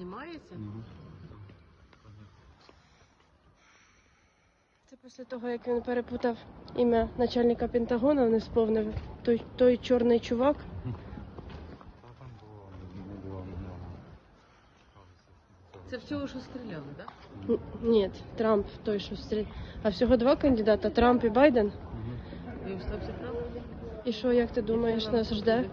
знімається? Угу. Це після того, як він перепутав ім'я начальника Пентагона, не сповнив той, той чорний чувак. Це всього, що стріляли, так? Н- Ні, Трамп той, що стріляв. А всього два кандидата: Трамп і Байден. І? І що, як ти думаєш, нас жде?